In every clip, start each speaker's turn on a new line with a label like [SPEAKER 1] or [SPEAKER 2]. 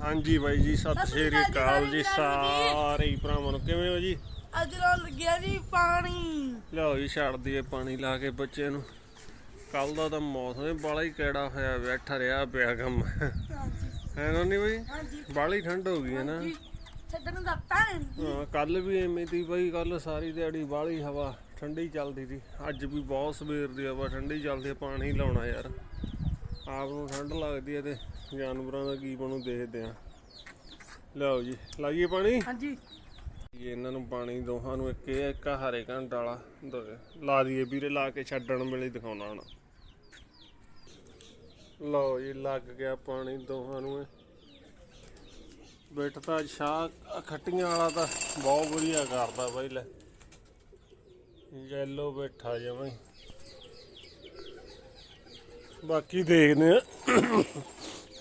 [SPEAKER 1] ਹਾਂਜੀ ਬਾਈ ਜੀ ਸਤਿ ਸ਼੍ਰੀ ਅਕਾਲ ਜੀ ਸਾਰੇ ਹੀ ਭਰਾਵਾਂ ਨੂੰ। ਕਿਵੇਂ ਹੋ ਜੀ?
[SPEAKER 2] ਅੱਜ ਨਾਲ ਲੱਗਿਆ ਜੀ ਪਾਣੀ।
[SPEAKER 1] ਲਿਆਓ ਜੀ ਛੱਡ ਦਈਏ ਪਾਣੀ ਲਾ ਕੇ ਬੱਚੇ ਨੂੰ। ਕੱਲ ਦਾ ਤਾਂ ਮੌਸਮ ਹੀ ਬਾਲਾ ਹੀ ਕਿਹੜਾ ਹੋਇਆ ਬੈਠਾ ਰਿਹਾ ਪਿਆ ਕੰਮ। ਹੈ ਨਾ ਨਹੀਂ ਬਾਈ? ਬਾਲੀ ਠੰਡ ਹੋ ਗਈ ਹੈ ਨਾ।
[SPEAKER 2] ਜੀ ਛੱਡਣ ਦਾ ਪਾਣੀ
[SPEAKER 1] ਹਾਂ ਕੱਲ ਵੀ ਐਵੇਂ ਦੀ ਬਾਈ ਕੱਲ ਸਾਰੀ ਦਿਹਾੜੀ ਬਾਲੀ ਹਵਾ ਠੰਡੀ ਚੱਲਦੀ ਸੀ। ਅੱਜ ਵੀ ਬਹੁਤ ਸਵੇਰ ਦੀ ਹਵਾ ਠੰਡੀ ਚੱਲਦੀ ਪਾਣੀ ਲਾਉਣਾ ਯਾਰ। ਆਪ ਨੂੰ ਠੰਡ ਲੱਗਦੀ ਹੈ ਤੇ ਜਾਨਵਰਾਂ ਦਾ ਕੀ ਬਣੂ ਦੇਖਦੇ ਆ ਲਿਆਓ ਜੀ ਲਾਈਏ ਪਾਣੀ?
[SPEAKER 2] ਹਾਂਜੀ।
[SPEAKER 1] ਇਹ ਇਹਨਾਂ ਨੂੰ ਪਾਣੀ ਦੋਹਾਂ ਨੂੰ ਇੱਕ ਇਹ ਇੱਕ ਹਰੇ ਘੰਟ ਵਾਲਾ ਲਾ ਦਈਏ ਵੀਰੇ ਲਾ ਕੇ ਛੱਡਣ ਵੇਲੇ ਦਿਖਾਉਣਾ ਹੁਣ। ਲਓ ਜੀ ਲੱਗ ਗਿਆ ਪਾਣੀ ਦੋਹਾਂ ਨੂੰ। ਬਿੱਟ ਤਾਂ ਸ਼ਾਹ ਖੱਟੀਆਂ ਵਾਲਾ ਤਾਂ ਬਹੁਤ ਵਧੀਆ ਕਰਦਾ ਬਾਈ ਲੈ। ਯੈਲੋ ਬੈਠਾ ਜਮਾਂ ਹੀ। ਬਾਕੀ ਦੇਖਦੇ ਆ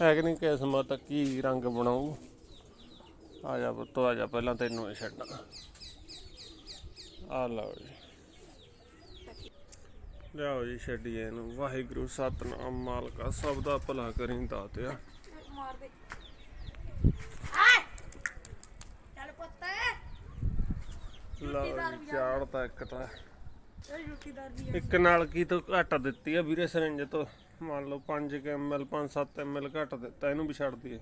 [SPEAKER 1] ਹੈ ਕਿ ਨਹੀਂ ਕਿਸਮਤ ਕੀ ਰੰਗ ਬਣਾਉ ਆ ਜਾ ਪੁੱਤੋ ਆ ਜਾ ਪਹਿਲਾਂ ਤੈਨੂੰ ਇਹ ਛੱਡਾਂ। ਆ ਲਓ ਜੀ। ਲਿਆਓ ਜੀ ਛੱਡੀਏ ਇਹਨੂੰ। ਵਾਹਿਗੁਰੂ ਸਤਨਾਮ ਮਾਲਕਾ ਸਭ ਦਾ ਭਲਾ ਕਰੀਂ ਦਾਤਿਆ ਲਓ ਜੀ ਚਾੜ ਤਾਂ ਇੱਕ ਤਾਂ। ਇੱਕ ਨਾਲ ਕੀ ਤੋਂ ਘੱਟ ਦਿੱਤੀ ਆ ਵੀਰੇ ਸਿਰੰਜ ਤੋਂ? ਮੰਨ ਲਓ 5 ml 5-7 ml ਘੱਟ ਦਿੱਤਾ, ਇਹਨੂੰ ਵੀ ਛੱਡ ਦਈਏ।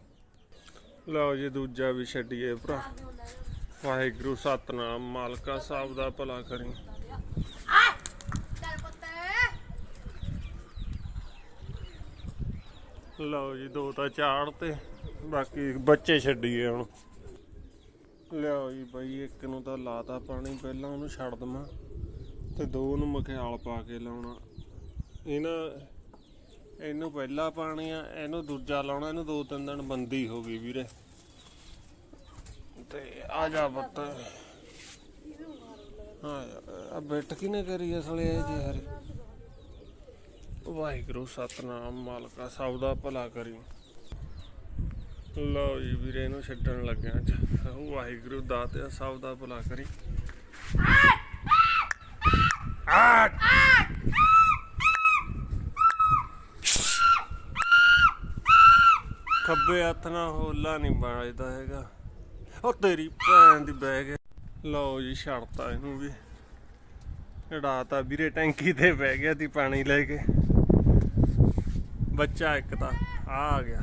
[SPEAKER 1] ਲਓ ਜੀ, ਦੂਜਾ ਵੀ ਛੱਡੀਏ ਭਰਾ। ਵਾਹਿਗੁਰੂ, ਸਤਨਾਮ, ਮਾਲਕਾ ਸਾਹਿਬ ਦਾ ਭਲਾ ਕਰੀ। ਲਓ ਜੀ, ਦੋ ਤਾਂ ਚਾੜ ਤੇ, ਬਾਕੀ ਬੱਚੇ ਛੱਡੀਏ ਹੁਣ। ਲਿਆਓ ਜੀ ਬਾਈ, ਇੱਕ ਨੂੰ ਤਾਂ ਲਾਤਾ ਪਾਣੀ, ਪਹਿਲਾਂ ਉਹਨੂੰ ਛੱਡ ਦਵਾਂ। ਤੇ ਦੋ ਨੂੰ ਮਖਿਆਲ ਪਾ ਕੇ ਲਾਉਣਾ। ਇਹਨਾਂ ਇਹਨੂੰ ਪਹਿਲਾ ਪਾਣੀ ਆ ਇਹਨੂੰ ਦੂਜਾ ਲਾਉਣਾ ਇਹਨੂੰ ਦੋ ਤਿੰਨ ਦਿਨ ਬੰਦੀ ਹੋ ਗਈ ਵੀਰੇ। ਤੇ ਆ ਜਾ ਪੁੱਤ। ਹਾਂ ਆ ਬੈਠ ਕਿਨੇ ਕਰੀ ਅਸਲੇ ਇਹ ਜੀ ਹਰੇ? ਵਾਹਿਗੁਰੂ ਸਤਨਾਮ ਮਾਲਕਾ ਸਭ ਦਾ ਭਲਾ ਕਰੀ। ਲਓ ਜੀ ਵੀਰੇ ਨੂੰ ਛੱਡਣ ਲੱਗਿਆ ਵਾਹਿਗੁਰੂ ਦਾਤਿਆ ਸਭ ਦਾ ਭਲਾ ਕਰੀ। ਆਟ ਖੱਬੇ ਹੱਥ ਨਾਲ ਹੋਲਾ ਨਹੀਂ ਵੱਜਦਾ ਹੈਗਾ। ਉਹ ਤੇਰੀ ਭੈਣ ਦੀ ਬੈਗ ਲਓ ਜੀ, ਛੱਡਤਾ ਇਹਨੂੰ ਵੀ। ਢਾਤਾ ਵੀਰੇ, ਟੈਂਕੀ ਤੇ ਬਹਿ ਗਿਆ ਤੀ ਪਾਣੀ ਲੈ ਕੇ। ਬੱਚਾ ਇੱਕ ਤਾਂ ਆ ਆ ਗਿਆ।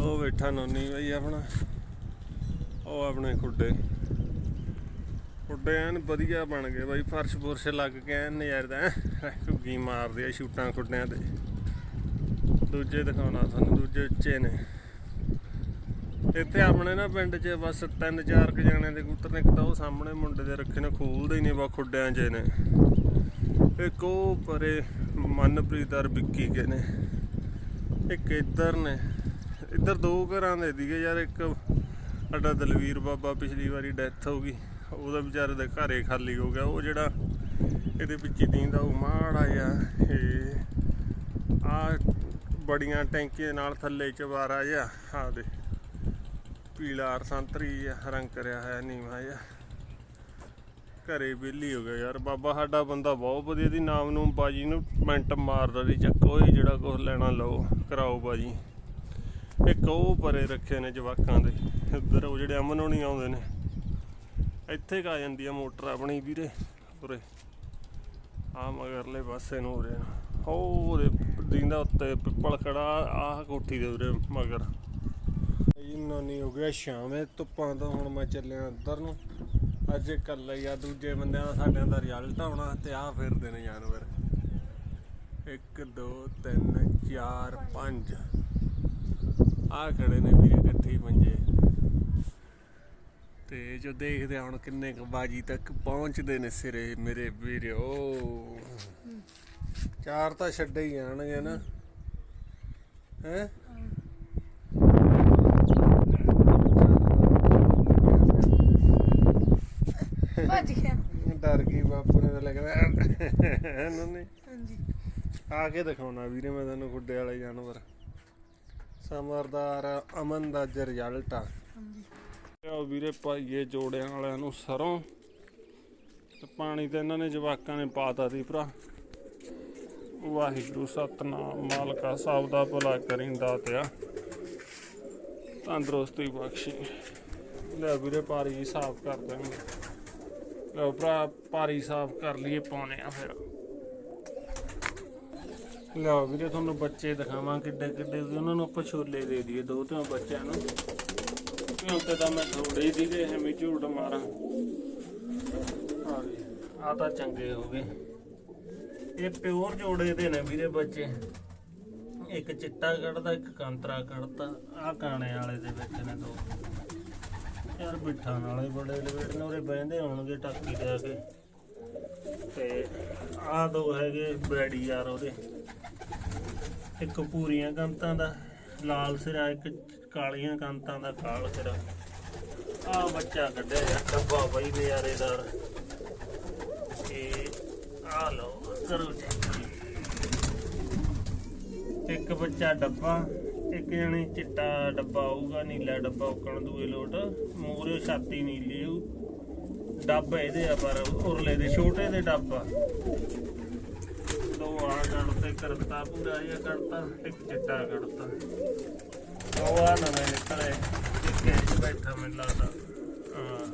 [SPEAKER 1] ਉਹ ਬੈਠਾ ਨੋਨੀ ਬਈ ਆਪਣਾ। ਉਹ ਆਪਣੇ ਖੁੱਡੇ। ਖੁੱਡੇ ਐਨ ਵਧੀਆ ਬਣ ਗਏ ਬਾਈ, ਫਰਸ਼ ਫੁਰਸ਼ ਲੱਗ ਕੇ ਐਨ ਨਜ਼ਾਰਦਾ ਘੁੱਗੀ ਮਾਰਦੇ ਆ ਸ਼ੂਟਾਂ ਖੁੱਡਿਆਂ ਤੇ। ਦੂਜੇ ਦਿਖਾਉਣਾ ਤੁਹਾਨੂੰ, ਦੂਜੇ ਉੱਚੇ ਨੇ। ਇੱਥੇ ਆਪਣੇ ਨਾ ਪਿੰਡ 'ਚ ਬਸ ਤਿੰਨ ਚਾਰ ਕੁ ਜਣੇ ਦੇ ਕਬੂਤਰ ਨੇ, ਇੱਕ ਤਾਂ ਉਹ ਸਾਹਮਣੇ ਮੁੰਡੇ ਦੇ ਰੱਖੇ ਨੇ ਖੋਲਦੇ ਹੀ ਨਹੀਂ ਬਾ ਖੁੱਡਿਆਂ 'ਚ ਨੇ। ਇੱਕ ਉਹ ਪਰੇ ਮਨਪ੍ਰੀਤਰ ਵਿੱਕੀ ਕੇ ਨੇ। ਇੱਕ ਇੱਧਰ ਨੇ। ਇੱਧਰ ਦੋ ਘਰਾਂ ਦੇ ਦੀਗੇ ਯਾਰ, ਇੱਕ ਸਾਡਾ ਦਲਵੀਰ ਬਾਬਾ ਪਿਛਲੀ ਵਾਰੀ ਡੈਥ ਹੋ ਗਈ, ਉਹਦਾ ਵਿਚਾਰੇ ਦਾ ਘਰੇ ਖਾਲੀ ਹੋ ਗਿਆ, ਉਹ ਜਿਹੜਾ ਇਹਦੇ ਵਿੱਚ ਹੀ ਦੀਂਦਾ, ਉਹ ਮਾੜਾ ਜਿਹਾ ਇਹ ਆ ਬੜੀਆਂ ਟੈਂਕੀਆਂ ਨਾਲ ਥੱਲੇ ਚਵਾਰਾ ਜਿਹਾ ਆ ਦੇ ਪੀਲਾ ਅਰ ਸੰਤਰੀ ਜਿਹਾ ਰੰਗ ਕਰਿਆ ਹੋਇਆ, ਨੀਵਾ ਜਿਹਾ। ਘਰੇ ਵਿਹਲੀ ਹੋ ਗਿਆ ਯਾਰ। ਬਾਬਾ ਸਾਡਾ ਬੰਦਾ ਬਹੁਤ ਵਧੀਆ ਦੀ ਨਾਮ ਨੂੰ ਬਾਜੀ ਨੂੰ ਮਿੰਟ ਮਾਰਦਾ ਦੀ ਚੱਕੋ ਹੀ ਜਿਹੜਾ ਕੁਝ ਲੈਣਾ ਲਓ, ਕਰਾਓ ਬਾਜੀ। ਇੱਕ ਉਹ ਪਰੇ ਰੱਖੇ ਨੇ ਜਵਾਕਾਂ ਦੇ, ਇੱਧਰ ਉਹ ਜਿਹੜੇ ਅਮਨ ਹੋਣੀ ਆਉਂਦੇ ਨੇ। ਇੱਥੇ ਕਾ ਜਾਂਦੀ ਆ ਮੋਟਰ ਆਪਣੀ ਵੀਰੇ, ਉਰੇ। ਆ ਮਗਰਲੇ ਪਾਸੇ ਨੂੰ ਉਰੇ ਨੂੰ। ਹੋ ਉਹਦੇ ਦਿੰਦਾ ਉੱਤੇ, ਪਿੱਪਲ ਖੜਾ, ਆਹ ਕੋਠੀ ਦੇ ਉਰੇ ਮਗਰ। ਇਹਨਾਂ ਨਹੀਂ ਹੋ ਗਿਆ, ਸ਼ਾਮੇ ਧੁੱਪਾਂ ਤੋਂ ਹੁਣ ਮੈਂ ਚੱਲਿਆ ਅੰਦਰ ਨੂੰ। ਅੱਜ ਇਕੱਲਾ ਹੀ ਆ, ਦੂਜੇ ਬੰਦਿਆਂ ਦਾ ਸਾਡਿਆਂ ਦਾ ਰਿਜ਼ਲਟ ਆਉਣਾ ਤੇ ਆ ਫਿਰਦੇ ਨੇ ਜਾਨਵਰ। 1 2 3 4 5 ਆਹ ਖੜੇ ਨੇ ਵੀਰੇ ਇਕੱਠੇ ਹੀ ਪੰਜੇ। ਤੇ ਜੋ ਦੇਖਦੇ ਹੁਣ ਕਿੰਨੇ ਕੁ ਬਾਜੀ ਤੱਕ ਪਹੁੰਚਦੇ ਨੇ ਸਿਰੇ, ਮੇਰੇ ਵੀਰਿਓ। ਚਾਰ ਤਾਂ ਛੱਡੇ ਹੀ ਆਣਗੇ ਨਾ। ਹੈ?
[SPEAKER 2] ਭੱਜ ਗਿਆ।
[SPEAKER 1] ਡਰ ਗਈ ਬਾਪੂ ਨੇ ਤਾਂ ਲੱਗਦਾ ਇਹਨਾਂ ਨੇ।
[SPEAKER 2] ਹਾਂਜੀ।
[SPEAKER 1] ਆ ਕੇ ਦਿਖਾਉਣਾ ਵੀਰੇ ਮੈਂ ਤੈਨੂੰ ਖੁੱਡੇ ਵਾਲੇ ਜਾਨਵਰ। ਸਮਰਦਾਰ ਅਮਨ ਦਾ ਅੱਜ ਰਿਜ਼ਲਟ ਆ।
[SPEAKER 2] ਹਾਂਜੀ।
[SPEAKER 1] ਵੀਰੇ ਭਾਈਏ ਜੋੜਿਆਂ ਵਾਲਿਆਂ ਨੂੰ ਸਰੋਂ। ਤੇ ਪਾਣੀ ਤਾਂ ਇਹਨਾਂ ਨੇ ਜਵਾਕਾਂ ਨੇ ਪਾਤਾ ਸੀ ਭਰਾ। ਵਾਹਿਗੁਰੂ ਸਤਨਾਮ, ਮਾਲਕਾ ਸਾਹਿਬ ਦਾ ਭਲਾ ਕਰੀਂ ਦਾਤਿਆ ਤੰਦਰੁਸਤੀ ਬਖਸ਼ੀ। ਲੈ ਵੀਰੇ ਪਾਰੀ ਸਾਫ਼ ਕਰ ਦਾਂਗੇ ਲੈ ਭਰਾ ਪਾਰੀ ਸਾਫ਼ ਕਰ ਲਈਏ, ਪਾਉਣੇ ਆ ਫਿਰ। ਲੈ ਵੀਰੇ, ਤੁਹਾਨੂੰ ਬੱਚੇ ਦਿਖਾਵਾਂ ਕਿੱਡੇ ਕਿੱਡੇ ਉਹਨਾਂ ਨੂੰ ਆਪਾਂ ਛੋਲੇ ਦੇ ਦਈਏ, ਦੋ ਤਿੰਨ ਬੱਚਿਆਂ ਨੂੰ। ਕਿਉਂਕਿ ਤਾਂ ਮੈਂ ਥੋੜੇ ਹੀ ਸੀਗੇ ਐਵੇਂ ਝੂਠ ਮਾਰਾਂ। ਆ ਆ ਤਾਂ ਚੰਗੇ ਹੋ ਗਏ। ਇਹ ਪਿਓਰ ਜੋੜੇ ਦੇ ਨੇ ਵੀਰੇ ਬੱਚੇ। ਇੱਕ ਚਿੱਟਾ ਕੱਢਦਾ, ਇੱਕ ਕਾਂਤਰਾ ਕੱਢਦਾ। ਆ ਕਾਣੇ ਵਾਲੇ ਦੇ ਵਿੱਚ ਨੇ ਦੋ। ਯਾਰ ਬਿੱਠਾਂ ਨਾਲੇ ਬੜੇ ਲਵੇਟ ਨੇ, ਉਰੇ ਬਹਿੰਦੇ ਹੋਣਗੇ ਟਾਕੀ ਜਾ ਕੇ। ਤੇ ਆ ਦੋ ਹੈਗੇ ਬੈੜੀ ਯਾਰ ਉਹਦੇ। ਇੱਕ ਪੂਰੀਆਂ ਕੰਤਾਂ ਦਾ, ਲਾਲ ਸਿਰਾ, ਇੱਕ ਕਾਲੀਆਂ ਕੰਤਾਂ ਦਾ ਕਾਲ ਸਿਰਾ। ਆ ਬੱਚਾ ਕੱਢਿਆ ਯਾਰ, ਡੱਬਾ ਬਈ ਨਜ਼ਾਰੇਦਾਰ ਇਹ ਆ ਲਓ। ਕਰੋ ਜੀ ਇੱਕ ਬੱਚਾ ਡੱਬਾ, ਇੱਕ ਜਣੇ ਚਿੱਟਾ ਡੱਬਾ ਆਊਗਾ, ਨੀਲਾ ਡੱਬਾ ਉਕਣ ਦੂਏ ਲੋਟ। ਮੂਰੇ ਛਾਤੀ ਨੀਲੀ ਹੋਊ ਡੱਬ ਇਹਦੇ ਆ ਪਰ, ਉਰਲੇ ਦੇ, ਛੋਟੇ ਦੇ ਡੱਬਾ ਦੋ ਆ ਕੱਢ ਤੇ ਕਰਤਾ, ਪੂਰਾ ਇਹ ਕੱਢਤਾ ਇੱਕ ਚਿੱਟਾ ਕਰਤਾ। ਉਹ ਆ ਨਵੇਂ ਨਿਕਲੇ, ਇੱਕ ਇਹ ਬੈਠਾ ਮੈਨੂੰ ਲੱਗਦਾ। ਹਾਂ।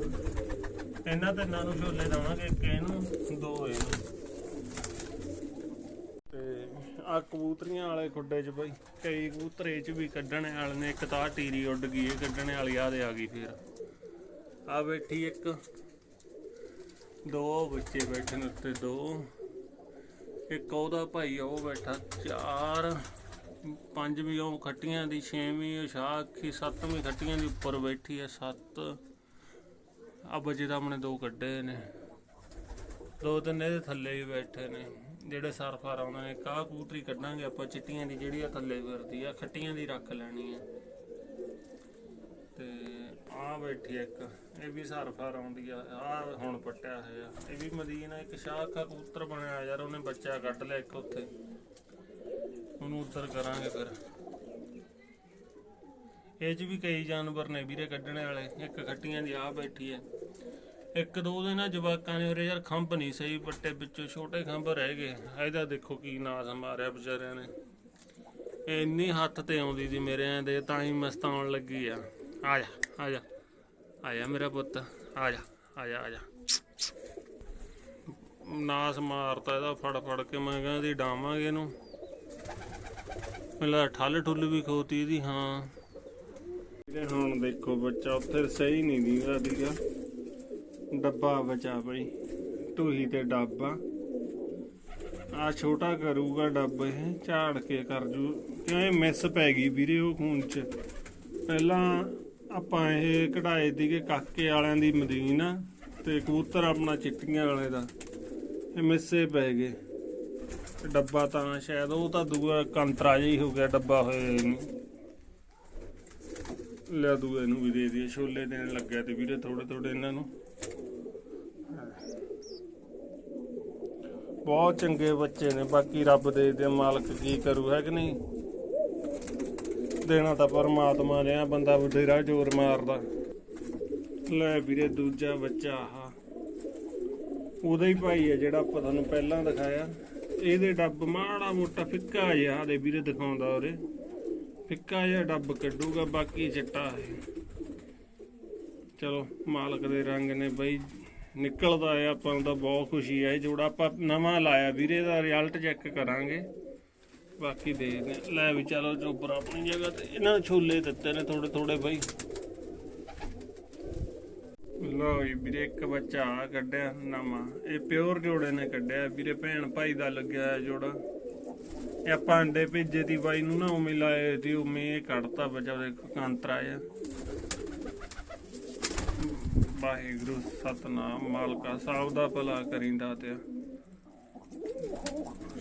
[SPEAKER 1] ਇਹਨਾਂ ਤੇ ਨੂੰ ਛੋਲੇ ਦਵਾਂਗੇ, ਇੱਕ ਇਹਨੂੰ, ਦੋ ਇਹਨੂੰ। ਆ ਕਬੂਤਰੀਆਂ ਵਾਲੇ ਖੁੱਡੇ 'ਚ ਬਈ, ਕਈ ਕਬੂਤਰ 'ਚ ਵੀ ਕੱਢਣ ਵਾਲੇ ਨੇ, ਇੱਕ ਤਾਂ ਟੀਰੀ ਉੱਡ ਗਈ, ਇਹ ਕੱਢਣ ਵਾਲੀ ਆ ਦੇ ਆ ਗਈ ਫੇਰ। ਆ ਬੈਠੀ ਇੱਕ, ਦੋ ਬੱਚੇ ਬੈਠੇ ਨੇ ਉੱਤੇ ਦੋ, ਇੱਕ ਉਹਦਾ ਭਾਈ ਉਹ ਬੈਠਾ ਚਾਰ ਪੰਜਵੀਂ ਉਹ ਖੱਟੀਆਂ ਦੀ, ਛੇਵੀਂ ਉਹ ਸ਼ਾਖੀ ਸੱਤਵੀਂ ਖੱਟੀਆਂ ਦੀ ਉੱਪਰ ਬੈਠੀ ਹੈ ਸੱਤ। ਆ ਬੱਚੇ ਤਾਂ ਆਪਣੇ ਦੋ ਕੱਢੇ ਨੇ। ਦੋ ਤਿੰਨ ਇਹਦੇ ਥੱਲੇ ਵੀ ਬੈਠੇ ਨੇ, ਜਿਹੜੇ ਸਰਫਰ ਆਉਂਦੇ ਨੇ ਕਾਹ ਕੂਤਰੀ ਕੱਢਾਂਗੇ ਆਪਾਂ ਚਿੱਟੀਆਂ ਦੀ ਜਿਹੜੀ ਆ ਥੱਲੇ ਫਿਰਦੀ ਆ, ਖੱਟੀਆਂ ਦੀ ਰੱਖ ਲੈਣੀ ਆ। ਤੇ ਆ ਬੈਠੀ ਆ ਇੱਕ, ਇਹ ਵੀ ਸਰਫਰ ਆਉਂਦੀ ਆ ਆ ਹੁਣ ਪੱਟਿਆ ਹੋਇਆ। ਇਹ ਵੀ ਮਦੀਨਾ ਇੱਕ ਸ਼ਾਖਾ ਕਬੂਤਰ ਬਣਿਆ ਯਾਰ, ਉਹਨੇ ਬੱਚਾ ਕੱਢ ਲਿਆ ਇੱਕ ਉੱਥੇ। ਉਹਨੂੰ ਉੱਤਰ ਕਰਾਂਗੇ ਫਿਰ। ਇਹ 'ਚ ਵੀ ਕਈ ਜਾਨਵਰ ਨੇ ਵੀਰੇ ਕੱਢਣੇ ਵਾਲੇ, ਇੱਕ ਖੱਟੀਆਂ ਦੀ ਆ ਬੈਠੀ ਹੈ ਇੱਕ ਦੋ ਦੇ ਨਾ ਜਵਾਕਾਂ ਨੇ ਉਰੇ ਯਾਰ ਖੰਭ ਨਹੀਂ ਸਹੀ ਪੱਟੇ, ਵਿੱਚੋਂ ਛੋਟੇ ਖੰਭ ਰਹਿ ਗਏ। ਇਹਦਾ ਦੇਖੋ ਕੀ ਨਾਸ ਮਾਰਿਆ ਵਿਚਾਰਿਆਂ ਨੇ। ਇੰਨੀ ਹੱਥ ਤੇ ਆਉਂਦੀ ਸੀ ਮੇਰੇ ਆਂ ਦੇ, ਤਾਂ ਹੀ ਮਸਤਾਉਣ ਲੱਗੀ ਆ। ਆ ਜਾ ਆ ਜਾ ਆ ਜਾ ਮੇਰਾ ਪੁੱਤ, ਆ ਜਾ ਆ ਜਾ ਆ ਜਾ। ਨਾਸ ਮਾਰਤਾ ਇਹਦਾ ਫੜ ਫੜ ਕੇ, ਮੈਂ ਕਹਿੰਦਾ ਦੀ ਡਾਵਾਂਗੇ ਇਹਨੂੰ। ਮੇਲਾ ਠੱਲ ਠੁੱਲ ਵੀ ਖੋਤੀ ਇਹਦੀ, ਹਾਂ। ਇਹ ਹੁਣ ਦੇਖੋ ਬੱਚਾ, ਉੱਥੇ ਸਹੀ ਨਹੀਂ ਦੀਦਾ ਦੀਗਾ ਡੱਬਾ ਬਚਾ ਬਈ। ਟੂਹੀ ਤੇ ਡੱਬਾ। ਆ ਛੋਟਾ ਕਰੂਗਾ ਡੱਬ ਇਹ, ਝਾੜ ਕੇ ਕਰ ਜੂ। ਕਿਉਂ ਮਿਸ ਪੈ ਗਈ ਵੀਰੇ ਉਹ ਖੂਨ ਚ। ਪਹਿਲਾਂ ਆਪਾਂ ਇਹ ਕਢਾਏ ਦੀਗੇ ਕਾਕੇ ਵਾਲਿਆਂ ਦੀ ਮਦੀਨਾ ਤੇ ਕਬੂਤਰ ਆਪਣਾ ਚਿੱਟੀਆਂ ਵਾਲੇ ਦਾ। ਇਹ ਮਿਸੇ ਪੈ ਗਏ। ਡੱਬਾ ਤਾਂ ਸ਼ਾਇਦ ਉਹ ਤਾਂ ਦੂਆ ਕੰਤਰਾ ਜਿਹਾ ਹੀ ਹੋ ਗਿਆ, ਡੱਬਾ ਹੋਇਆ ਇਹਨੂੰ ਲੈ ਦੂਏ ਨੂੰ ਵੀ ਦੇ ਦਈਏ। ਛੋਲੇ ਦੇਣ ਲੱਗਿਆ ਤੇ ਵੀਰੇ ਥੋੜੇ ਥੋੜੇ ਇਹਨਾਂ ਨੂੰ। ਬਹੁਤ ਚੰਗੇ ਬੱਚੇ ਨੇ, ਬਾਕੀ ਰੱਬ ਦੇ ਦੇ ਮਾਲਕ ਕੀ ਕਰੂ, ਹੈ ਕਿ ਨਹੀਂ? ਦੇਣਾ ਤਾਂ ਪਰਮਾਤਮਾ ਨੇ ਆ ਬੰਦਾ ਬਥੇਰਾ ਜ਼ੋਰ ਮਾਰਦਾ। ਲੈ ਵੀਰੇ, ਦੂਜਾ ਬੱਚਾ ਆਹ। ਉਹਦਾ ਹੀ ਭਾਈ ਹੈ ਜਿਹੜਾ ਆਪਾਂ ਤੁਹਾਨੂੰ ਪਹਿਲਾਂ ਦਿਖਾਇਆ। ਇਹਦੇ ਡੱਬ ਮਾੜਾ ਮੋਟਾ ਫਿੱਕਾ ਜਿਹਾ ਦੇ ਵੀਰੇ ਦਿਖਾਉਂਦਾ ਉਰੇ। ਫਿੱਕਾ ਜਿਹਾ ਡੱਬ ਕੱਢੂਗਾ, ਬਾਕੀ ਚਿੱਟਾ ਹੈ ਚਲੋ, ਮਾਲਕ ਦੇ ਰੰਗ ਨੇ ਬਈ। ਨਿਕਲਦਾ ਹੈ, ਆਪਾਂ ਨੂੰ ਤਾਂ ਬਹੁਤ ਖੁਸ਼ੀ ਹੈ ਜੋੜਾ। ਆਪਾਂ ਨਵਾਂ ਲਾਇਆ ਵੀਰੇ ਦਾ ਰਿਜ਼ਲਟ ਚੈੱਕ ਕਰਾਂਗੇ। ਬਾਕੀ ਦੇਖਦੇ ਲੈ ਵੀ ਚਲੋ ਚੋਬਰ ਆਪਣੀ ਜਗ੍ਹਾ ਤੇ, ਇਹਨਾਂ ਛੋਲੇ ਦਿੱਤੇ ਨੇ ਥੋੜੇ ਥੋੜੇ ਬਈ। ਲਓ ਵੀਰੇ, ਇੱਕ ਬੱਚਾ ਆ ਕੱਢਿਆ ਨਵਾਂ। ਇਹ ਪਿਓਰ ਜੋੜੇ ਨੇ ਕੱਢਿਆ। ਵੀਰੇ, ਭੈਣ ਭਾਈ ਦਾ ਲੱਗਿਆ ਹੈ ਜੋੜਾ। ਇਹ ਆਪਾਂ ਅੰਡੇ ਭੇਜੇ ਤੀ ਬਾਈ ਨੂੰ ਨਾ ਉਵੇਂ ਲਾਏ ਤੀ ਉਵੇਂ ਇਹ ਕੱਢਤਾ ਬੱਚਾ ਉਹਦੇ ਕਾਂਤਰਾ ਆ। ਵਾਹਿਗੁਰੂ ਸਤਨਾਮ, ਮਾਲਕਾ ਸਾਹਿਬ ਦਾ ਭਲਾ ਕਰਿੰਦਾ ਤੇ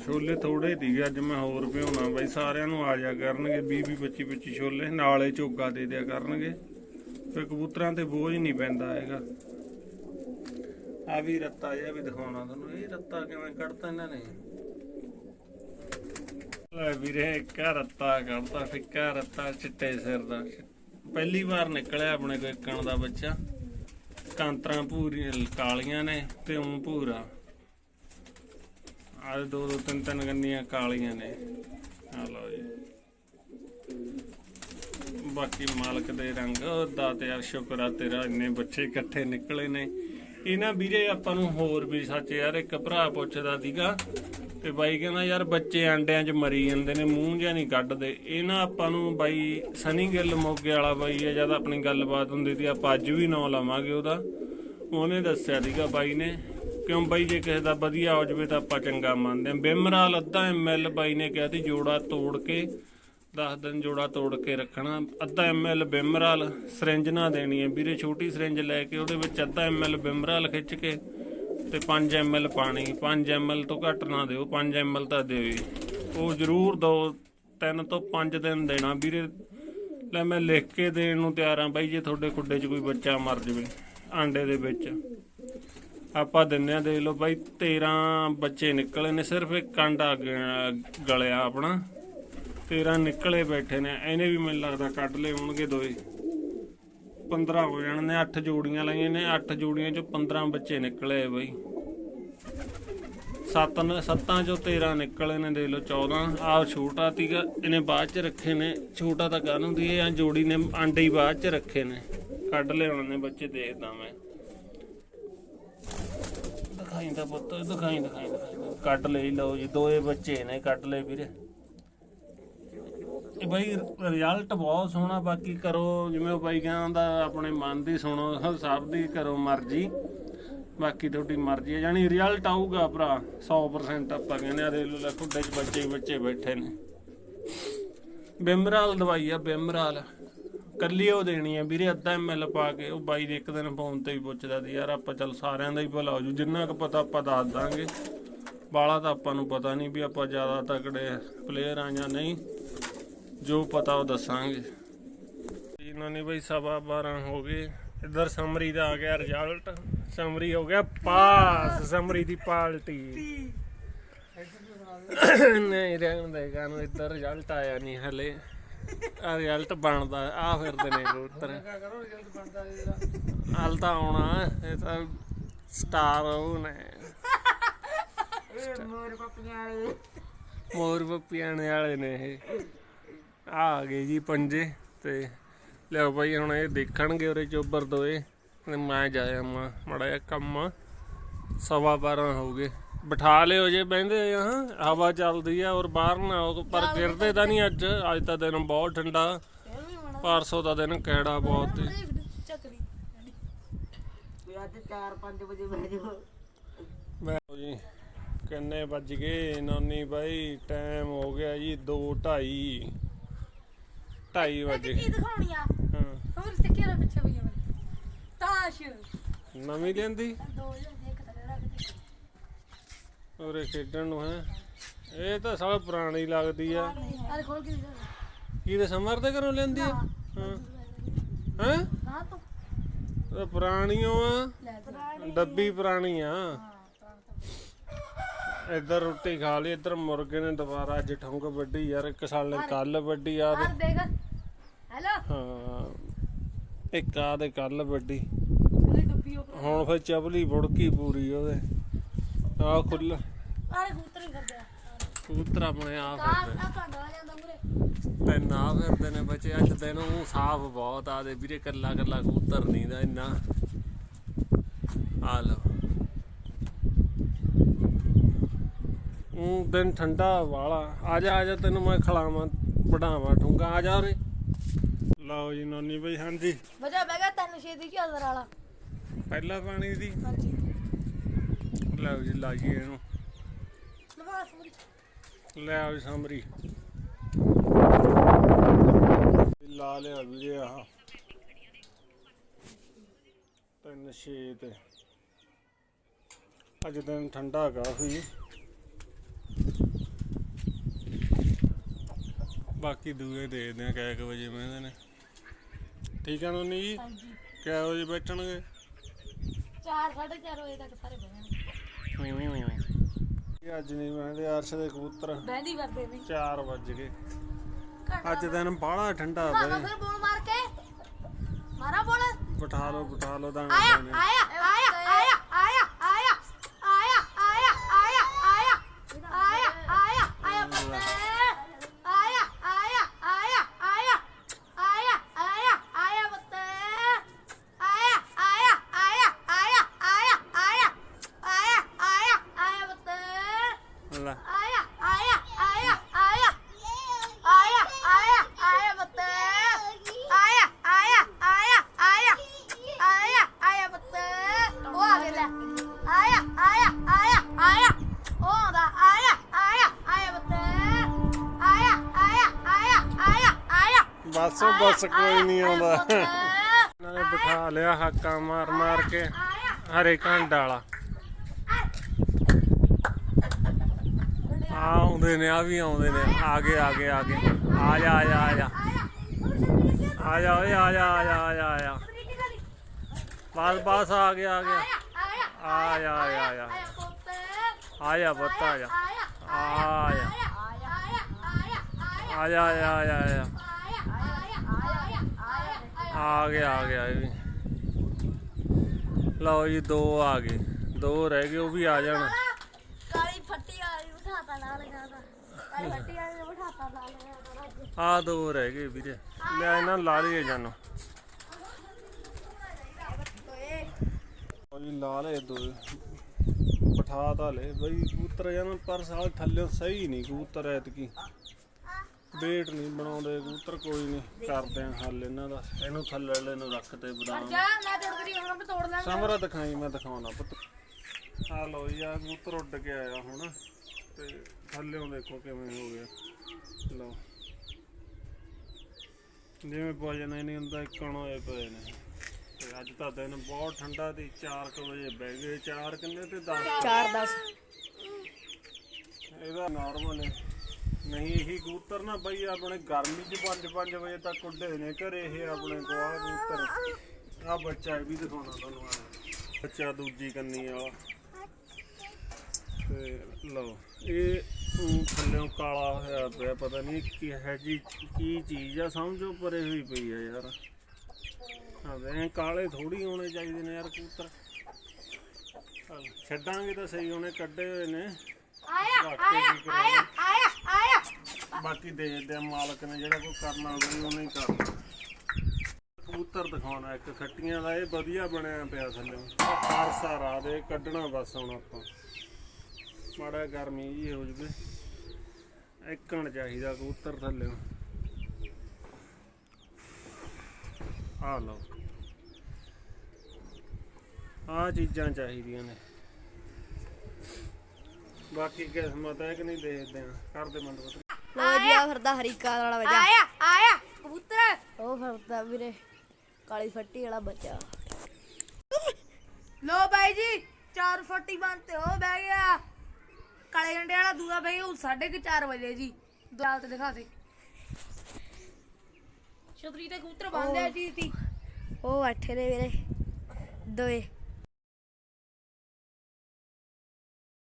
[SPEAKER 1] ਛੋਲੇ ਥੋੜੇ ਦੀਗੇ, ਅੱਜ ਮੈਂ ਹੋਰ ਭਿਉਣਾ। ਬਾਈ ਸਾਰਿਆਂ ਨੂੰ ਆ ਜਾ ਕਰਨਗੇ 20 25 25 ਛੋਲੇ। ਨਾਲੇ ਝੋਗਾ ਦੇ ਦਿਆ ਕਰਨਗੇ। ਫਿਰ ਕਬੂਤਰਾਂ ਤੇ ਬੋਝ ਨਹੀਂ ਪੈਂਦਾ ਹੈਗਾ। ਆ ਵੀ ਰੱਤਾ ਜਿਹਾ ਵੀ ਦਿਖਾਉਣਾ ਤੁਹਾਨੂੰ। ਇਹ ਰੱਤਾ ਕਿਵੇਂ ਕੱਢਤਾ ਇਹਨਾਂ ਨੇ? ਲੈ ਵੀਰੇ, ਇੱਕ ਰੱਤਾ ਕੱਢਤਾ, ਫਿੱਕਾ ਰੱਤਾ, ਚਿੱਟੇ ਸਿਰ ਦਾ। ਪਹਿਲੀ ਵਾਰ ਨਿਕਲਿਆ ਆਪਣੇ ਕੋਲ ਇੱਕਣ ਦਾ ਬੱਚਾ। ਕਾਂਤਰਾਂ ਪੂਰੀਆਂ, ਕਾਲੀਆਂ ਨੇ ਤੇ ਉਂ ਭੂਰਾ। ਆਹ ਦੋ ਦੋ, ਤਿੰਨ ਤਿੰਨ ਗੰਨੀਆਂ ਕਾਲੀਆਂ ਨੇ। ਆ ਲਓ ਜੀ। ਬਾਕੀ ਮਾਲਕ ਦੇ ਰੰਗ ਦਾ ਤੇ ਸ਼ੁਕਰ ਆ, ਤੇਰਾ ਇੰਨੇ ਬੱਚੇ ਇਕੱਠੇ ਨਿਕਲੇ ਨੇ। ਇਹਨਾਂ ਵੀਰੇ, ਆਪਾਂ ਨੂੰ ਹੋਰ ਵੀ ਸੱਚ ਯਾਰ, ਇੱਕ ਭਰਾ ਪੁੱਛਦਾ ਸੀਗਾ ਤੇ ਬਾਈ ਕਹਿੰਦਾ ਯਾਰ ਬੱਚੇ ਆਂਡਿਆਂ 'ਚ ਮਰੀ ਜਾਂਦੇ ਨੇ, ਮੂੰਹ ਜਿਹਾ ਨਹੀਂ ਕੱਢਦੇ। ਇਹ ਨਾ ਆਪਾਂ ਨੂੰ ਬਾਈ ਸਨੀ ਗਿੱਲ ਮੋਗੇ ਵਾਲਾ ਬਾਈ ਹੈ ਜਦ ਆਪਣੀ ਗੱਲਬਾਤ ਹੁੰਦੀ ਸੀ, ਆਪਾਂ ਅੱਜ ਵੀ ਨਾਂ ਲਾਵਾਂਗੇ ਉਹਦਾ। ਉਹਨੇ ਦੱਸਿਆ ਸੀਗਾ ਬਾਈ ਨੇ, ਕਿਉਂ ਬਾਈ ਜੇ ਕਿਸੇ ਦਾ ਵਧੀਆ ਹੋ ਜਵੇ ਤਾਂ ਆਪਾਂ ਚੰਗਾ ਮੰਨਦੇ ਹਾਂ। ਬਿਮਰਾਲ ਅੱਧਾ ਐਮਐਲ ਬਾਈ ਨੇ ਕਿਹਾ ਸੀ ਜੋੜਾ ਤੋੜ ਕੇ 10 ਦਿਨ ਜੋੜਾ ਤੋੜ ਕੇ ਰੱਖਣਾ। ਅੱਧਾ ਐਮਐਲ ਬਿਮਰਾਲ ਸਿਰਿੰਜ ਨਾ ਦੇਣੀ ਹੈ। ਵੀਰੇ ਛੋਟੀ ਸਿਰਿੰਜ ਲੈ ਕੇ ਉਹਦੇ ਵਿੱਚ ਅੱਧਾ ਐਮਐਲ ਬਿਮਰਾਲ ਖਿੱਚ ਕੇ ਤੇ 5 ਐਮਐਲ ਪਾਣੀ 5 ਐਮਐਲ ਤੋਂ ਘੱਟ ਨਾ ਦਿਓ 5 ਐਮਐਲ ਤਾਂ ਦਿਓ ਹੀ। ਉਹ ਜ਼ਰੂਰ ਦੋ, ਤਿੰਨ ਤੋਂ ਪੰਜ ਦਿਨ ਦੇਣਾ ਵੀਰੇ। ਲੈ ਮੈਂ ਲਿਖ ਕੇ ਦੇਣ ਨੂੰ ਤਿਆਰ ਆ ਬਾਈ, ਜੇ ਤੁਹਾਡੇ ਖੁੱਡੇ 'ਚ ਕੋਈ ਬੱਚਾ ਮਰ ਜਵੇ, ਆਂਡੇ ਦੇ ਵਿੱਚ। ਆਪਾਂ ਦਿੰਨੇ ਆ ਦੇਖ ਲਓ ਬਾਈ 13 ਬੱਚੇ ਨਿਕਲੇ ਨੇ, ਸਿਰਫ ਇੱਕ ਕਾਂਡਾ ਗਲਿਆ ਆਪਣਾ। 13 ਨਿਕਲੇ ਬੈਠੇ ਨੇ, ਇਹਨੇ ਵੀ ਮੈਨੂੰ ਲੱਗਦਾ ਕੱਢ ਲਏ ਹੋਣਗੇ ਦੋਏ। 15 ਹੋ ਜਾਣ ਨੇ 8 ਜੋੜੀਆਂ ਲਾਈਆਂ ਨੇ 8 ਜੋੜੀਆਂ ਚੋਂ 15 ਬੱਚੇ ਨਿਕਲੇ ਬਈ ਬਾਈ। ਸੱਤ ਸੱਤਾਂ ਚੋਂ 13 ਨਿਕਲੇ ਨੇ, ਦੇਖ ਲਓ 14 ਆਹ ਛੋਟਾ ਤੀਗਾ, ਇਹਨੇ ਬਾਅਦ ਚ ਰੱਖੇ ਨੇ। ਛੋਟਾ ਤਾਂ ਕਾਹਨੂੰ ਹੁੰਦੀ ਹੈ ਆ ਜੋੜੀ ਨੇ ਆਂਡੇ ਹੀ ਬਾਅਦ ਚ ਰੱਖੇ ਨੇ। ਕੱਢ ਲਿਆਉਣੇ ਨੇ ਬੱਚੇ, ਦੇਖਦਾ ਮੈਂ। ਦਿਖਾਈ ਪੁੱਤ, ਦਿਖਾਈ ਦਿਖਾਈ ਕੱਢ ਲਈ ਲਓ ਜੀ, ਦੋਏ ਬੱਚੇ ਨੇ, ਕੱਢ ਲਏ ਵੀਰੇ। ਬਾਈ ਰਿਜ਼ਲਟ ਬਹੁਤ ਸੋਹਣਾ, ਬਾਕੀ ਕਰੋ ਜਿਵੇਂ ਉਹ ਬਾਈ ਕਹਿੰਦਾ ਆਪਣੇ ਮਨ ਦੀ ਸੁਣੋ ਸਭ ਦੀ ਕਰੋ ਮਰਜ਼ੀ, ਬਾਕੀ ਤੁਹਾਡੀ ਮਰਜ਼ੀ ਹੈ। ਜਾਨੀ ਰਿਜ਼ਲਟ ਆਊਗਾ ਭਰਾ 100% ਆਪਾਂ ਕਹਿੰਦੇ ਆ ਦੇ ਲੋ ਲੈ ਖੁੱਡੇ 'ਚ ਬੱਚੇ ਬੱਚੇ ਬੈਠੇ ਨੇ। ਬਿਮਰਾਲ ਦਵਾਈ ਆ, ਬਿਮਰਾਲ। ਕੱਲੀ ਉਹ ਦੇਣੀ ਆ ਵੀਰੇ, ਅੱਧਾ ਐਮਐਲ ਪਾ ਕੇ, ਉਹ ਬਾਈ ਦੇ ਇੱਕ ਦਿਨ ਫੋਨ ਤੇ ਵੀ ਪੁੱਛਦਾ ਸੀ, ਯਾਰ ਆਪਾਂ ਚੱਲ ਸਾਰਿਆਂ ਦਾ ਹੀ ਭਲਾ ਹੋ ਜੂ ਜਿੰਨਾ ਕੁ ਪਤਾ ਆਪਾਂ ਦੱਸ ਦਾਂਗੇ। ਬਾਲਾ ਤਾਂ ਆਪਾਂ ਨੂੰ ਪਤਾ ਨਹੀਂ ਵੀ ਆਪਾਂ ਜ਼ਿਆਦਾ ਤਕੜੇ ਪਲੇਅਰ ਆ ਜਾਂ ਨਹੀਂ। ਜੋ ਪਤਾ ਉਹ ਦੱਸਾਂਗੇ। ਇਹਨਾਂ ਨੇ ਬਈ ਸਵਾ 12 ਹੋ ਗਏ। ਇੱਧਰ ਸਮਰੀ ਦਾ ਆ ਗਿਆ ਰਿਜ਼ਲਟ ਸਮਰੀ ਹੋ ਗਿਆ ਪਾਸ। ਸਮਰੀ ਦੀ ਪਾਲਟੀ। ਨਹੀਂ ਰਹਿਣ ਦੇ ਕਾਨੂੰ ਇੱਧਰ ਰਿਜ਼ਲਟ ਆਇਆ ਨਹੀਂ ਹਲੇ। ਆ ਰਿਜ਼ਲਟ ਬਣਦਾ ਆ ਫਿਰਦੇ ਨੇ ਕਬੂਤਰ। ਹਾਲ ਤਾਂ ਆਉਣਾ ਇਹ ਤਾਂ ਸਟਾਰ ਉਹ ਨੇ।
[SPEAKER 2] ਮੋਰ ਪੱਪੀਆਂ ਵਾਲੇ।
[SPEAKER 1] ਮੋਰ ਪਪੀਆਣੇ ਵਾਲੇ ਨੇ ਇਹ। ਆ ਗਏ ਜੀ ਪੰਜੇ ਤੇ ਲਿਓ ਭਾਈ ਹੁਣ ਇਹ ਦੇਖਣਗੇ ਉਰੇ ਚੋਬਰ ਦੋਏ ਤੇ ਮੈਂ ਜਾਇਆ ਮਾ ਮੜਾ ਜਿਹਾ ਕੰਮ। ਸਵਾ 12 ਹੋ ਗਏ। ਬਿਠਾ ਲਿਓ ਜੇ ਬਹਿੰਦੇ ਆ ਹਵਾ ਚੱਲਦੀ ਆ ਔਰ ਬਾਹਰ ਨਾ ਆਓ, ਪਰ ਗਿਰਦੇ ਤਾਂ ਨਹੀਂ ਅੱਜ। ਅੱਜ ਤਾਂ ਦਿਨ ਬਹੁਤ ਠੰਡਾ। ਪਰਸੋਂ ਦਾ ਦਿਨ ਕਿਹੜਾ ਬਹੁਤ ਤੇ
[SPEAKER 3] ਅੱਜ 4-5 ਵਜੇ ਬਹਿ ਜਾਓ।
[SPEAKER 1] ਮੈਂ ਜੀ ਕਿੰਨੇ ਵੱਜ ਗਏ ਨਾਨੀ ਬਾਈ ਟਾਈਮ ਹੋ ਗਿਆ ਜੀ 2:30 2:30 ਵੱਜ
[SPEAKER 2] ਕੀ ਦਿਖਾਉਣੀ ਆ?
[SPEAKER 1] ਹਾਂ।
[SPEAKER 2] ਹੋਰ ਸਿੱਕੇ ਦੇ ਪਿੱਛੇ ਪਈ ਆ ਮੇਰੇ ਤਾਸ਼।
[SPEAKER 1] ਨਵੀਂ ਲੈਂਦੀ
[SPEAKER 2] ਦੋ ਜਣ ਇੱਕ ਤਾਂ ਰੱਖ ਦੇ
[SPEAKER 1] ਉਰੇ ਖੇਡਣ ਨੂੰ ਹੈ। ਇਹ ਤਾਂ ਸਾਲਾ ਪੁਰਾਣੀ ਲੱਗਦੀ ਆ।
[SPEAKER 2] ਅਰੇ ਖੋਲ ਕੇ ਦਿਖਾ
[SPEAKER 1] ਕੀ ਤੇ ਸਮਰ ਦੇ ਘਰੋਂ ਲੈਂਦੀ ਆ? ਹਾਂ। ਹੈ।
[SPEAKER 2] ਨਾ ਤੂੰ।
[SPEAKER 1] ਇਹ ਪੁਰਾਣੀ। ਓ ਆ। ਡੱਬੀ ਪੁਰਾਣੀ ਆ ਇੱਧਰ ਰੋਟੀ ਖਾ ਲਈ ਇੱਧਰ ਮੁਰਗੇ ਨੇ ਦੁਬਾਰਾ ਅੱਜ ਠੰਗ ਵੱਡੀ ਯਾਰ ਇੱਕ ਸਾਲ ਨੇ ਕੱਲ ਵੱਡੀ ਆ
[SPEAKER 2] ਆ ਦੇਖ। ਹੈਲੋ
[SPEAKER 1] ਹਾਂ। ਇੱਕ ਆ ਦੇ ਕੱਲ ਵੱਡੀ।
[SPEAKER 2] ਉਹਦੀ ਡੱਬੀ ਉੱਪਰ।
[SPEAKER 1] ਹੁਣ ਫਿਰ ਚਪਲੀ ਬੁੜਕੀ ਪੂਰੀ ਉਹਦੇ। ਆ ਖੁੱਲਾ
[SPEAKER 2] ਅਰੇ ਕਬੂਤਰ ਕਰਦੇ ਆ।
[SPEAKER 1] ਕਬੂਤਰ ਆਪਣੇ ਆਪ ਫਿਰਦੇ
[SPEAKER 2] ਨਾ ਤੁਹਾਡਾ ਆ ਜਾਂਦਾ ਮੂਰੇ
[SPEAKER 1] ਤੇ ਨਾ ਫਿਰਦੇ ਨੇ ਬੱਚੇ ਅੱਜ ਦਿਨ ਉਹ ਸਾਫ਼ ਬਹੁਤ ਆ ਦੇ ਵੀਰੇ ਕੱਲਾ ਕੱਲਾ ਕਬੂਤਰ ਨਹੀਂ ਦਾ ਇੰਨਾ। ਆ ਲਓ। ਉਹ ਦਿਨ ਠੰਡਾ ਵਾਲਾ। ਆ ਜਾ ਆ ਜਾ ਤੈਨੂੰ ਮੈਂ ਖਿਲਾਵਾਂ ਵਡਾਵਾਂ ਠੂੰਗਾ ਆ ਜਾ ਉਰੇ। ਲਓ ਜੀ ਨਾਨੀ ਬਈ ਹਾਂਜੀ।
[SPEAKER 2] ਵਜਾ ਬਹਿ ਗਿਆ ਤੈਨੂੰ ਛੇਤੀ ਕੀ ਹਜ਼ਾਰ ਵਾਲਾ।
[SPEAKER 1] ਪਹਿਲਾ ਪਾਣੀ ਦੀ।
[SPEAKER 2] ਹਾਂਜੀ।
[SPEAKER 1] ਲਓ ਜੀ ਲਾਈਏ ਇਹਨੂੰ।
[SPEAKER 2] ਲਵਾ ਸਮਝ
[SPEAKER 1] ਲੈ ਆਓ ਜੀ ਸਾਮਰੀ। ਲਾ ਲਿਆ ਵੀਰੇ ਆਹ। ਤਿੰਨ ਛੇ ਤੇ। ਅੱਜ ਦਿਨ ਠੰਡਾ ਕਾਫੀ। ਬਾਕੀ ਦੂਏ ਦੇਖਦੇ ਆ ਕਿੰਨੇ ਕੁ ਵਜੇ ਮਹਿੰਦੇ ਨੇ। ਠੀਕ ਆ ਨੋਨੀ ਜੀ?
[SPEAKER 2] ਹਾਂਜੀ।
[SPEAKER 1] ਵਜੇ ਬੈਠਣਗੇ?
[SPEAKER 2] 4 4:30 ਵਜੇ ਤੱਕ ਸਾਰੇ ਬਹਿ ਜਾਣਗੇ।
[SPEAKER 1] ਇਹ ਅੱਜ ਨਹੀਂ ਮਹਿੰਦੇ ਅਰਸ਼ ਦੇ ਕਬੂਤਰ।
[SPEAKER 2] ਬਹਿੰਦੀ ਕਰਦੇ ਨੇ
[SPEAKER 1] 4 ਵਜ ਗਏ।
[SPEAKER 2] ਘੰਟਾ
[SPEAKER 1] ਅੱਜ ਦਿਨ ਬਾਹਲਾ ਠੰਡਾ ਬਈ
[SPEAKER 2] ਫਿਰ ਬੋਲ ਮਾਰ ਕੇ। ਮਾਰਾ ਬੋਲ।
[SPEAKER 1] ਬਿਠਾ ਲਓ ਬਿਠਾ ਲਓ ਦਾਣੇ
[SPEAKER 2] ਆਇਆ ਆਇਆ।
[SPEAKER 1] ਬਸ ਕੋਈ ਨਹੀਂ ਆਉਂਦਾ
[SPEAKER 2] ਪੁੱਤ
[SPEAKER 1] ਇਹਨਾਂ ਨੇ ਬਿਠਾ ਲਿਆ ਹਾਕਾਂ ਮਾਰ ਮਾਰ ਕੇ ਹਰੇ ਘੰਟਾ ਵਾਲਾ ਆ ਆਉਂਦੇ ਨੇ ਆ ਵੀ ਆਉਂਦੇ ਨੇ ਆ ਗਏ ਆ ਗਏ ਆ ਗਏ ਆ ਜਾ ਆ ਜਾ ਆ ਜਾ ਆ ਜਾ ਓਏ ਆ ਜਾ ਆ ਜਾ ਆ ਜਾ ਆ ਜਾ ਬਸ ਬਸ ਆ ਗਿਆ ਆ ਗਿਆ ਆ ਜਾ ਆ ਜਾ ਆ ਜਾ ਆ ਜਾ ਪੁੱਤ ਆ ਜਾ ਆ ਜਾ ਆ ਜਾ ਆ ਜਾ ਆ ਜਾ ਆ ਗਿਆ ਆ ਗਿਆ ਇਹ ਵੀ। ਲਓ ਜੀ ਦੋ ਆ ਗਏ। ਦੋ ਰਹਿ ਗਏ ਉਹ ਵੀ ਆ ਜਾਣ।
[SPEAKER 2] ਕਾਲੀ ਫੱਟੀ ਵਾਲੀ ਬਿਠਾਤਾ ਨਾਲ ਲਗਾਦਾ ਕਾਲੀ ਫੱਟੀ ਵਾਲੀ ਬਿਠਾਤਾ ਨਾਲ ਲਗਾਦਾ
[SPEAKER 1] ਆ ਦੋ ਰਹਿ ਗਏ ਵੀਰੇ। ਲੈ ਇਹਨਾਂ ਲਾ ਲਈਏ ਜਾਨੋ। ਜੀ ਲਾ ਲਏ ਦੋ। ਪਠਾ ਤਾਂ ਲੈ ਬਈ ਕਬੂਤਰ ਜਨ ਪਰ ਸਾਲ ਥੱਲੇ ਸਹੀ ਨਹੀਂ ਕਬੂਤਰ ਐਤਕੀ। ਵੇਟ ਨਹੀਂ ਬਣਾਉਂਦੇ ਕਬੂਤਰ ਕੋਈ ਨਹੀਂ ਕਰਦੇ ਆ ਹੱਲ ਇਹਨਾਂ ਦਾ। ਇਹਨੂੰ ਥੱਲੇ ਵਾਲੇ ਨੂੰ ਰੱਖ ਤੇ ਬਦਾਮ
[SPEAKER 2] ਜਾ ਮੈਂ ਤੋੜ ਕਰੀ ਹੁਣ ਮੈਂ ਤੋੜ ਲਾਂ
[SPEAKER 1] ਸਮਰਾ ਦਿਖਾਈ ਮੈਂ ਦਿਖਾਉਣਾ ਪੁੱਤ। ਆ ਲੋ ਯਾ ਕਬੂਤਰ ਉੱਡ ਕੇ ਆਇਆ ਹੁਣ। ਤੇ ਥੱਲੇੋਂ ਦੇਖੋ ਕਿਵੇਂ ਹੋ ਗਿਆ। ਲਓ। ਜਿਵੇਂ ਭੋਜਨ ਨਹੀਂ ਹੁੰਦਾ ਇੱਕਣ ਹੋਏ ਪਏ ਨੇ। ਤੇ ਅੱਜ ਤਾਂ ਦਿਨ ਬਹੁਤ ਠੰਡਾ ਤੇ 4 ਵਜੇ ਬਹਿ ਗਏ। 4 ਕਿੰਨੇ ਤੇ 10
[SPEAKER 2] 4 10
[SPEAKER 1] ਇਹਦਾ ਨਾਰਮਲ ਹੈ। ਨਹੀਂ ਇਹੀ ਕਬੂਤਰ ਨਾ ਬਈ ਆਪਣੇ ਗਰਮੀ 'ਚ 5-5 ਵਜੇ ਤੱਕ ਉੱਡੇ ਨੇ ਘਰੇ ਇਹ ਆਪਣੇ ਕੋਲ ਕਬੂਤਰ। ਆ ਬੱਚਾ ਇਹ ਵੀ ਦਿਖਾਉਣਾ ਤੁਹਾਨੂੰ ਆ ਬੱਚਾ ਦੂਜੀ ਕੰਨੀ ਵਾਲਾ ਤੇ ਲਓ ਇਹ ਊਂ ਥੱਲਿਓਂ ਕਾਲਾ ਹੋਇਆ ਪਿਆ ਪਤਾ ਨਹੀਂ ਕੀ ਹੈ ਜੀ ਕੀ ਚੀਜ਼ ਆ ਸਮਝੋ ਪਰੇ ਹੋਈ ਪਈ ਆ ਯਾਰ। ਹਾਂ ਕਾਲੇ ਥੋੜੀ ਹੋਣੇ ਚਾਹੀਦੇ ਨੇ ਯਾਰ ਕਬੂਤਰ। ਛੱਡਾਂਗੇ ਤਾਂ ਸਹੀ ਉਹਨੇ ਕੱਢੇ ਹੋਏ ਨੇ?
[SPEAKER 2] ਆਇਆ ਆਇਆ ਆਇਆ।
[SPEAKER 1] ਬਾਕੀ ਦੇਖਦੇ ਆ ਮਾਲਕ ਨੇ ਜਿਹੜਾ ਕੋਈ ਕਰਨਾ ਹੋਵੇ, ਉਹਨੇ ਹੀ ਕਰਨਾ। ਕਬੂਤਰ ਦਿਖਾਉਣਾ ਇੱਕ, ਖੱਟੀਆਂ ਦਾ ਇਹ ਵਧੀਆ ਬਣਿਆ ਪਿਆ ਥੱਲੇ। ਫਰਸਾ ਰਾ ਦੇ, ਕੱਢਣਾ ਬਸ ਹੁਣ ਆਪਾਂ। ਮਾੜਾ ਗਰਮੀ ਜੀ ਹੋ ਜਵੇ। ਇੱਕਣ ਚਾਹੀਦਾ ਕਬੂਤਰ ਥੱਲੇ। ਆ ਲਓ। ਆ ਚੀਜ਼ਾਂ ਚਾਹੀਦੀਆਂ ਨੇ। ਬਾਕੀ ਕਿਸਮਤ ਹੈ ਕਿ ਨਹੀਂ ਦੇਖਦੇ ਆ। ਕਰਦੇ ਮੰਦ
[SPEAKER 4] ਲੋ ਜੀ ਆ ਫਿਰਦਾ ਹਰੀਕਾ ਵਾਲਾ ਬੱਚਾ
[SPEAKER 2] ਆਇਆ ਆਇਆ। ਕਬੂਤਰ।
[SPEAKER 4] ਉਹ ਫਿਰਦਾ ਵੀਰੇ ਕਾਲੀ ਫੱਟੀ ਵਾਲਾ ਬੱਚਾ।
[SPEAKER 2] ਲੋ ਬਾਈ ਜੀ 4 ਫੱਟੀ ਬੰਤੇ ਹੋ ਬਹਿ ਗਿਆ। ਕਾਲੇ ਗੰਡੇ ਵਾਲਾ ਦੂਆ ਬਹਿ ਗਿਆ 4:30 ਵਜੇ ਜੀ। ਦੁਆਲ ਤੇ ਦਿਖਾ ਦੇ। ਛਤਰੀ ਤੇ ਕਬੂਤਰ ਬੰਦੇ ਜੀ ਤੀ
[SPEAKER 4] ਉਹ ਬੈਠੇ ਨੇ ਵੀਰੇ ਦੋਏ।